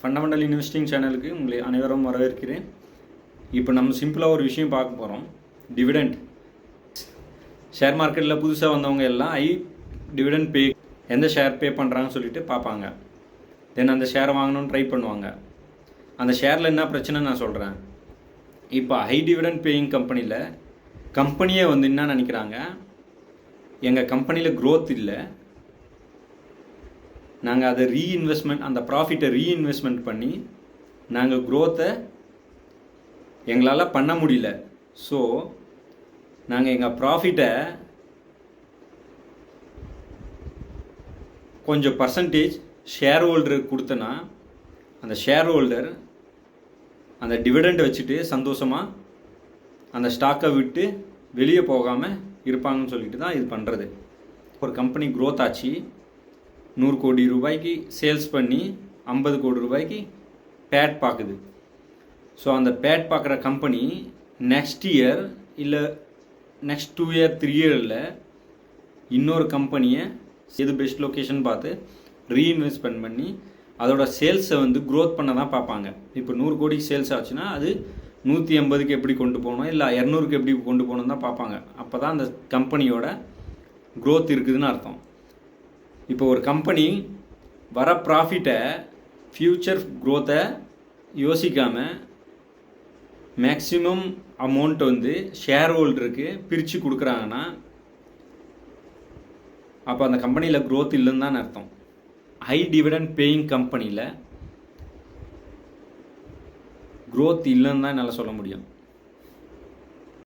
Fundamental investing சேனலுக்கு உங்களை அனைவரும் வரவேற்கிறேன். இப்போ நம்ம சிம்பிளாக ஒரு விஷயம் பார்க்க போகிறோம் டிவிடெண்ட் ஷேர் மார்க்கெட்டில் புதுசாக வந்தவங்க எல்லாம் ஐ டிவிடெண்ட் பே எந்த ஷேர் பே பண்ணுறாங்கன்னு சொல்லிட்டு பார்ப்பாங்க. தென் அந்த ஷேரை வாங்கணும்னு ட்ரை பண்ணுவாங்க. அந்த ஷேரில் என்ன பிரச்சனை நான் சொல்கிறேன் இப்போ ஹை டிவிடெண்ட் பேயிங் கம்பெனியில் கம்பெனியே வந்து என்ன நினைக்கிறாங்க? எங்கள் கம்பெனியில் க்ரோத் இல்லை. நாங்கள் அதை ரீஇன்வெஸ்ட்மெண்ட் அந்த ப்ராஃபிட்டை ரீஇன்வெஸ்ட்மெண்ட் பண்ணி நாங்கள் க்ரோத்தை எங்களால் பண்ண முடியல. ஸோ நாங்கள் எங்கள் ப்ராஃபிட்டை கொஞ்சம் பர்சன்டேஜ் ஷேர் ஹோல்டருக்கு கொடுத்தனா அந்த ஷேர் ஹோல்டர் அந்த டிவிடெண்ட் வச்சுட்டு சந்தோஷமாக அந்த ஸ்டாக்கை விட்டு வெளியே போகாமல் இருப்பாங்கன்னு சொல்லிட்டு தான் இது பண்ணுறது ஒரு கம்பெனி க்ரோத் ஆச்சு. நூறு கோடி ரூபாய்க்கு சேல்ஸ் பண்ணி ஐம்பது கோடி ரூபாய்க்கு பேட் பார்க்குது ஸோ அந்த பேட் பார்க்குற கம்பெனி நெக்ஸ்ட் இயர் இல்லை நெக்ஸ்ட் டூ இயர் த்ரீ இயரில் இன்னொரு கம்பெனியை எது பெஸ்ட் லொக்கேஷன் பார்த்து ரீஇன்வெஸ்ட்மெண்ட் பண்ணி அதோட சேல்ஸை வந்து க்ரோத் பண்ண தான் பார்ப்பாங்க. இப்போ நூறு கோடிக்கு சேல்ஸ் ஆச்சுன்னா அது நூற்றி எண்பதுக்கு எப்படி கொண்டு போகணும் இல்லை இரநூறுக்கு எப்படி கொண்டு போகணும் தான் பார்ப்பாங்க. அப்போ தான் அந்த கம்பெனியோட க்ரோத் இருக்குதுன்னு அர்த்தம். இப்போ ஒரு கம்பெனி வர ப்ராஃபிட்டை ஃப்யூச்சர் க்ரோத்தை யோசிக்காமல் மேக்ஸிமம் அமௌண்ட் வந்து ஷேர் ஹோல்டருக்கு பிரித்து கொடுக்குறாங்கன்னா அப்போ அந்த கம்பெனியில் க்ரோத் இல்லைன்னு தான் அர்த்தம். ஹை டிவிடெண்ட் பேயிங் கம்பெனியில் க்ரோத் இல்லைன்னு தான் என்னால் சொல்ல முடியும்.